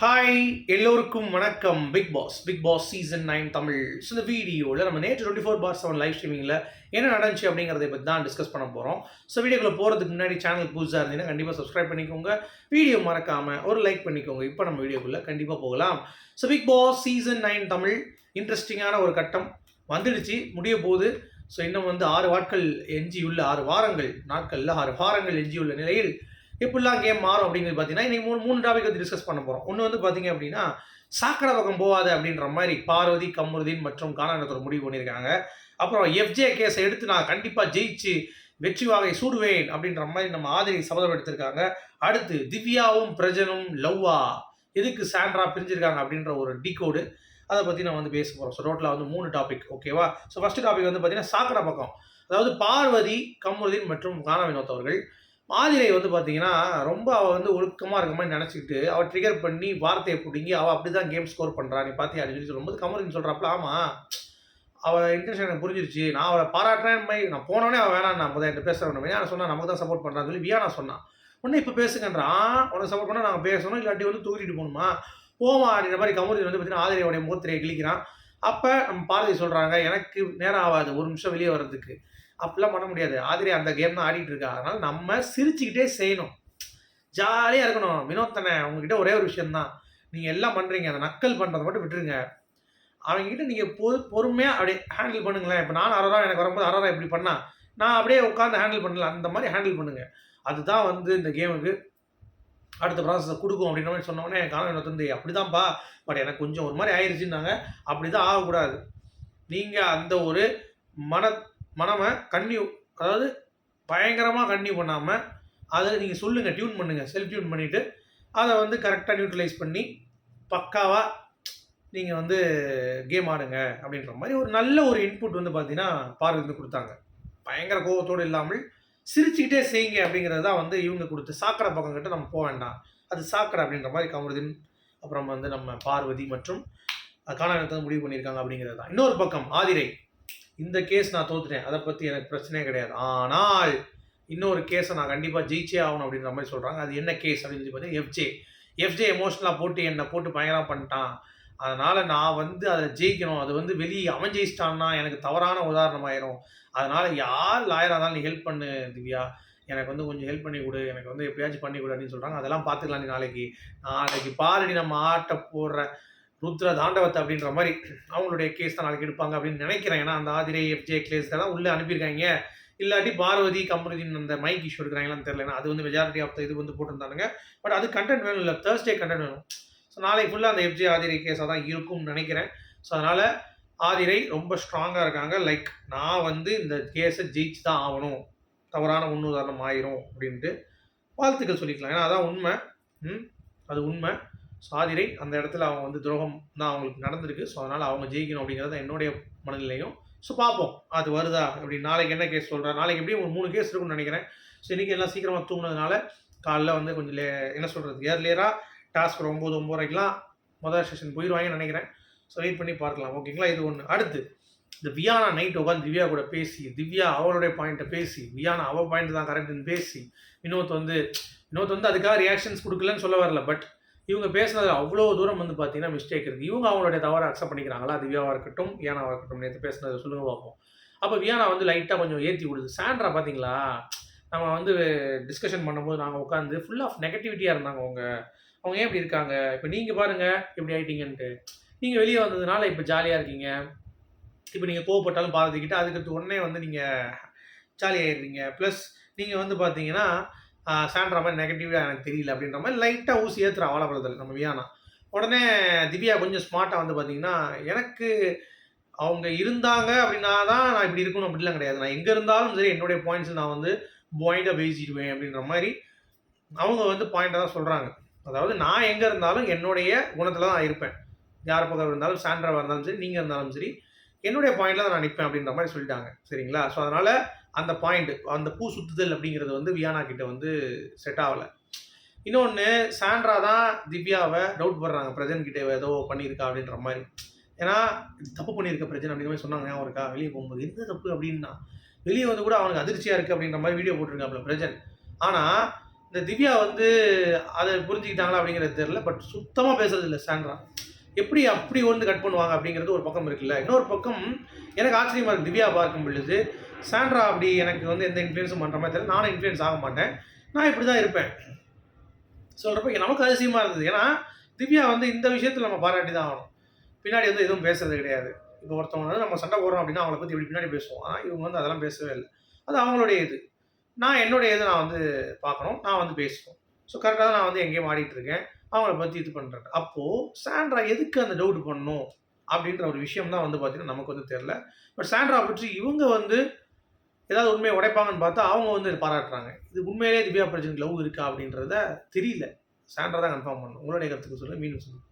Hi எல்லோருக்கும் வணக்கம். Bigg Boss Bigg Boss season nine Tamil. So இந்த வீடியோவில் நம்ம நேற்று twenty four bar seven live ஸ்ட்ரீமிங்கில் என்ன நடந்துச்சு அப்படிங்கிறத பற்றி தான் டிஸ்கஸ் பண்ண போகிறோம் ஸோ வீடியோக்குள்ளே போகிறதுக்கு முன்னாடி சேனல் புதுசாக இருந்தீங்கன்னா கண்டிப்பாக சப்ஸ்கிரைப் பண்ணிக்கோங்க. வீடியோ மறக்காமல் ஒரு லைக் பண்ணிக்கோங்க. இப்போ நம்ம வீடியோக்குள்ளே கண்டிப்பாக போகலாம். So Bigg Boss season nine Tamil. இன்ட்ரெஸ்டிங்கான ஒரு கட்டம். வந்துடுச்சு முடிய போது ஸோ இன்னும் வந்து ஆறு வாட்கள் எஞ்சியுள்ள ஆறு வாரங்கள் நாட்களில் ஆறு வாரங்கள் எஞ்சியுள்ள நிலையில் இப்படிலாம் கேம் மாறும் அப்படிங்கிறது பார்த்தீங்கன்னா இன்னைக்கு மூணு மூணு டாபிக் வந்து டிஸ்கஸ் பண்ண போகிறோம் ஒன்று வந்து பார்த்தீங்க அப்படின்னா சாக்கடை பக்கம் போகாது அப்படின்ற மாதிரி பார்வதி கமருதீன் மற்றும் காணாநத்தோட முடிவு பண்ணியிருக்காங்க. அப்புறம் எஃப்ஜே கேஸை எடுத்து நான் கண்டிப்பாக ஜெயிச்சு வெற்றி வாகை சூடுவேன் அப்படின்ற மாதிரி நம்ம ஆதிரி சபதம் எடுத்திருக்காங்க. அடுத்து திவ்யாவும் பிரஜனும் லவ்வா. எதுக்கு சாண்ட்ரா பிரிஞ்சிருக்காங்க அப்படின்ற ஒரு டிகோடு அதை பற்றி நான் வந்து பேச போகிறோம் ஸோ டோட்டலாக வந்து மூணு டாபிக் ஓகேவா ஸோ ஃபஸ்ட்டு டாபிக் வந்து பார்த்தீங்கன்னா சாக்கடை பக்கம். அதாவது பார்வதி கமருதீன் மற்றும் கானா வினோத் அவர்கள். மாதிரை வந்து பார்த்தீங்கன்னா ரொம்ப அவள் வந்து ஒழுக்கமாக இருக்க மாதிரி நினச்சிக்கிட்டு அவள் ட்ரிகர் பண்ணி வார்த்தையை பிடிங்கி அவள் அப்படி தான் கேம் ஸ்கோர் பண்ணுறா நீ பார்த்தியா அப்படின்னு சொல்லி சொல்லும்போது கமருதீன் சொல்கிறாப்புல ஆமாம் அவள் இன்டென்ஷன் எனக்கு புரிஞ்சிருச்சு. நான் அவளை பாராட்டுறேன் மாதிரி நான் போனோடனே அவள் வேணாம் நான் முதல் என்கிட்ட பேசுகிறேன் நான் சொன்னால் நமக்கு தான் சப்போர்ட் பண்ணுறான்னு சொல்லி வியானா சொன்னான் உடனே இப்போ பேசுங்கன்றான் உனக்கு சப்போர்ட் பண்ணால் நாங்கள் பேசணும் இல்லாட்டி வந்து தூக்கிட்டு போகணுமா? போமா அப்படின்ற மாதிரி கமருதீன் வந்து பார்த்தீங்கன்னா ஆதிரையோடைய மூத்திரையை கிழிக்கிறான். அப்போ நம்ம பாரதி சொல்கிறாங்க எனக்கு நேரம் ஆகாது ஒரு நிமிஷம் வெளியே வர்றதுக்கு. அப்படிலாம் பண்ண முடியாது. ஆதிரி அந்த கேம் தான் ஆடிட்டு இருக்கா. அதனால நம்ம சிரிச்சுக்கிட்டே செய்யணும். ஜாலியாக இருக்கணும். வினோத்தனை உங்ககிட்ட ஒரே ஒரு விஷயம்தான். நீங்கள் எல்லாம் பண்ணுறீங்க அந்த நக்கல் பண்ணுறதை மட்டும் விட்டுருங்க. அவங்ககிட்ட நீங்கள் பொ பொறுமையாக அப்படியே ஹேண்டில் பண்ணுங்களேன். இப்போ நான் அரோரா எனக்கு வரும்போது அரோரா இப்படி பண்ணா நான் அப்படியே உட்காந்து ஹேண்டில் பண்ணல. அந்த மாதிரி ஹேண்டில் பண்ணுங்கள் அதுதான் வந்து இந்த கேமுக்கு அடுத்த ப்ராசஸை கொடுக்கும் அப்படின்ற மாதிரி சொன்னோடனே காலம் வந்து அப்படி தான்ப்பா பட் எனக்கு கொஞ்சம் ஒரு மாதிரி ஆயிடுச்சுன்னாங்க அப்படி தான் ஆகக்கூடாது. நீங்கள் அந்த ஒரு மன மனமை கன்னியூ அதாவது பயங்கரமாக கன்னியூ பண்ணாமல் அதை நீங்கள் சொல்லுங்கள் டியூன் பண்ணுங்கள் செல்ஃப் டியூன் பண்ணிவிட்டு அதை வந்து கரெக்டாக நியூட்ரலைஸ் பண்ணி பக்காவாக நீங்கள் வந்து கேம் ஆடுங்க அப்படின்ற மாதிரி ஒரு நல்ல ஒரு இன்புட் வந்து பார்த்தீங்கன்னா பார்வை வந்து கொடுத்தாங்க. பயங்கர கோபத்தோடு இல்லாமல் சிரிச்சுக்கிட்டே செய்யுங்க அப்படிங்கிறது தான் வந்து இவங்க கொடுத்து சாக்கடை பக்கம் கிட்ட நம்ம போக வேண்டாம். அது சாக்கடை அப்படின்ற மாதிரி கமருதீன் அப்புறம் வந்து நம்ம பார்வதி மற்றும் காணாங்கத்தை முடிவு பண்ணியிருக்காங்க அப்படிங்கிறது தான். இன்னொரு பக்கம் ஆதிரை. இந்த கேஸ் நான் தோத்துட்டேன். அதை பற்றி எனக்கு பிரச்சனையே கிடையாது. ஆனால் இன்னொரு கேஸை நான் கண்டிப்பாக ஜெயிச்சே ஆகணும் அப்படின்ற மாதிரி சொல்கிறாங்க அது என்ன கேஸ் அப்படின்னு சொல்லி பார்த்தீங்கன்னா எஃப்ஜே எஃப்ஜே எமோஷனலாக போட்டு என்னை போட்டு பயங்கரமாக பண்ணிட்டான். அதனால் நான் வந்து அதை ஜெயிக்கணும். அது வந்து வெளியே அவன் ஜெயிச்சிட்டான்னா எனக்கு தவறான உதாரணமாயிரும். அதனால் யார் லாயராக இருந்தாலும் நீ ஹெல்ப் பண்ணு திவ்யா. எனக்கு வந்து கொஞ்சம் ஹெல்ப் பண்ணி கொடு. எனக்கு வந்து எப்படியாச்சும் பண்ணி கொடு அப்படின்னு சொல்கிறாங்க அதெல்லாம் பார்த்துக்கலாம் நீ நாளைக்கு. நாளைக்கு பாருடி நம்ம ஆட்டை போடுற ருத்ர தாண்டவத்தை அப்படின்ற மாதிரி அவங்களுடைய கேஸ் தான் நாளைக்கு எடுப்பாங்க அப்படின்னு நினைக்கிறேன். ஏன்னா அந்த ஆதிரை எஃப்ஜே கேஸ் தான் உள்ளே அனுப்பியிருக்காங்க. இல்லாட்டி பார்வதி கமருதீன் அந்த மைக் இஷ்யூ எடுக்கிறாங்களான்னு தெரியல. அது வந்து மெஜாரிட்டி ஆஃப் இது வந்து போட்டிருந்தானுங்க. பட் அது கண்டென்ட் வேணும் இல்லை. தேர்ஸ்டே கண்டென்ட் வேணும். ஸோ நாளைக்கு ஃபுல்லாக அந்த எஃப்ஜே ஆதிரை கேஸாக தான் இருக்கும்னு நினைக்கிறேன். ஸோ அதனால் ஆதிரை ரொம்ப ஸ்ட்ராங்காக இருக்காங்க. லைக் நான் வந்து இந்த கேஸை ஜெயிச்சு தான் ஆகணும். தவறான முன்னுதாரணம் ஆயிரும் அப்படின்ட்டு வாழ்த்துக்கள் சொல்லிக்கலாம். ஏன்னா அதான் உண்மை. ம்? அது உண்மை. சாதிரை அந்த இடத்துல அவங்க வந்து துரோகம் தான் அவங்களுக்கு நடந்திருக்கு. ஸோ அதனால் அவங்க ஜெயிக்கணும் அப்படிங்கிறது தான் என்னுடைய மனநிலையும். ஸோ பார்ப்போம். அது வருதா? அப்படி நாளைக்கு என்ன கேஸ் சொல்கிறா நாளைக்கு எப்படியும் ஒரு மூணு கேஸ் இருக்கும்னு நினைக்கிறேன். ஸோ இன்றைக்கி எல்லாம் சீக்கிரமாக தூங்கினதுனால காலைல வந்து கொஞ்சம் லே என்ன சொல்கிறது ஏர்லியராக டாஸ்க் ஒரு ஒம்பது ஒம்பதுரைக்கெலாம் முதல் செஷன் போயிடுவாங்கன்னு நினைக்கிறேன். ஸோ வெயிட் பண்ணி பார்க்கலாம். ஓகேங்களா இது ஒன்று அடுத்து இந்த வியானா நைட் உட்காந்து திவ்யா கூட பேசி திவ்யா அவளுடைய பாயிண்ட்டை பேசி வியானா அவள் பாயிண்ட் தான் கரெக்டுன்னு பேசி வினோத் வந்து வினோத் வந்து அதுக்காக ரியாக்ஷன்ஸ் கொடுக்கலன்னு சொல்ல வரல. பட் இவங்க பேசுனது அவ்வளோ தூரம் வந்து பார்த்தீங்கன்னா மிஸ்டேக் இருக்குது இவங்க அவங்களுடைய தவறை அக்செப்ட் பண்ணிக்கிறாங்களா? திவ்யாவாக இருக்கட்டும் வியானாவாக இருக்கட்டும் நேற்று பேசுனது சொல்லுங்க பார்ப்போம். அப்போ வியானா வந்து லைட்டாக கொஞ்சம் ஏற்றி விடுது. சாண்ட்ரா பார்த்தீங்களா நம்ம வந்து டிஸ்கஷன் பண்ணும்போது நாங்கள் உட்காந்து ஃபுல் ஆஃப் நெகட்டிவிட்டியாக இருந்தாங்க அவங்க. அவங்க ஏன் இப்படி இருக்காங்க? இப்போ நீங்கள் பாருங்கள் எப்படி ஆயிட்டீங்கன்ட்டு. நீங்கள் வெளியே வந்ததுனால இப்போ ஜாலியாக இருக்கீங்க. இப்போ நீங்கள் கோவப்பட்டாலும் பாரதிக்கிட்ட அதுக்கு உடனே வந்து நீங்கள் ஜாலியாகிடுறீங்க ப்ளஸ் நீங்கள் வந்து பார்த்தீங்கன்னா சாண்ட்ரா மாதிரி நெகட்டிவாக எனக்கு தெரியல அப்படின்ற மாதிரி லைட்டாக ஊசி ஏற்றுறா அவலப்படுதல் நம்ம வியானா. உடனே திவ்யா கொஞ்சம் ஸ்மார்ட்டாக வந்து பார்த்தீங்கன்னா எனக்கு அவங்க இருந்தாங்க அப்படின்னா தான் நான் இப்படி இருக்கணும் அப்படிலாம் கிடையாது. நான் எங்கே இருந்தாலும் சரி என்னுடைய பாயிண்ட்ஸ் நான் வந்து பாயிண்டாக பேசிடுவேன் அப்படின்ற மாதிரி அவங்க வந்து பாயிண்டாக தான் சொல்கிறாங்க அதாவது நான் எங்கே இருந்தாலும் என்னுடைய குணத்தில் தான் இருப்பேன். யார் பக்கம் இருந்தாலும் சாண்ட்ராவாக இருந்தாலும் சரி நீங்கள் இருந்தாலும் சரி என்னுடைய பாயிண்டில் தான் நான் நிற்பேன் அப்படின்ற மாதிரி சொல்லிட்டாங்க. சரிங்களா? ஸோ அதனால் அந்த பாயிண்ட் அந்த பூ சுத்துதல் அப்படிங்கிறது வந்து வியானா கிட்ட வந்து செட் ஆகலை. இன்னொன்று சாண்ட்ரா தான் திவ்யாவை டவுட் படுறாங்க. பிரஜன் கிட்ட ஏதோ பண்ணியிருக்கா அப்படின்ற மாதிரி. ஏன்னா தப்பு பண்ணியிருக்க பிரஜன் அப்படிங்கிற மாதிரி சொன்னாங்க ஞாபகம் இருக்கா? வெளியே போகும்போது எந்த தப்பு? அப்படின்னா வெளியே வந்து கூட அவனுக்கு அதிர்ச்சியாக இருக்குது அப்படின்ற மாதிரி வீடியோ போட்டிருக்காப்புல பிரஜன். ஆனால் இந்த திவ்யா வந்து அதை புரிஞ்சுக்கிட்டாங்களா அப்படிங்கிறது தெரியல பட் சுத்தமாக பேசுறது இல்லை சாண்ட்ரா. எப்படி அப்படி வந்து கட் பண்ணுவாங்க அப்படிங்கிறது ஒரு பக்கம் இருக்குல்ல. இன்னொரு பக்கம் எனக்கு ஆச்சரியமாக இருக்குது திவ்யா பார்க்கும் பொழுது சாண்ட்ரா அப்படி எனக்கு வந்து எந்த இன்ஃப்ளூயன்ஸும் பண்ணுற மாதிரி தெரியல. நானும் இன்ஃப்ளூயன்ஸ் ஆக மாட்டேன். நான் இப்படி தான் இருப்பேன் சொல்கிறப்ப நமக்கு அதிசயமாக இருந்தது. ஏன்னா திவ்யா வந்து இந்த விஷயத்தில் நம்ம பாராட்டி தான் ஆகணும். பின்னாடி வந்து எதுவும் பேசுறது கிடையாது. இப்போ ஒருத்தவங்க வந்து நம்ம சண்டை போடுறோம் அப்படின்னா அவங்கள பற்றி இப்படி பின்னாடி பேசுவோம். ஆனால் இவங்க வந்து அதெல்லாம் பேசவே இல்லை. அது அவங்களுடைய இது. நான் என்னுடைய இது நான் வந்து பார்க்கணும். நான் வந்து பேசுவோம் ஸோ கரெக்டாக தான் நான் வந்து எங்கேயும் ஆடிட்டு இருக்கேன். அவங்கள பற்றி இது பண்ணுறாங்க அப்போது சாண்ட்ரா எதுக்கு அந்த டவுட் பண்ணணும்? அப்படின்ற ஒரு விஷயம் தான் வந்து பார்த்தீங்கன்னா நமக்கு வந்து தெரில பட் சாண்ட்ரா பற்றி இவங்க வந்து ஏதாவது உண்மையை உடைப்பாங்கன்னு பார்த்தா அவங்க வந்து பாராட்டுறாங்க. இது உண்மையிலேயே திவ்யா பிரச்சனை லவ் இருக்கா அப்படின்றத தெரியல. சாண்ட்ரா தான் கன்ஃபார்ம் பண்ணணும். உங்களுடைய கருத்துக்கு சொல்லுங்கள் மீண்டும் சொல்லுங்கள்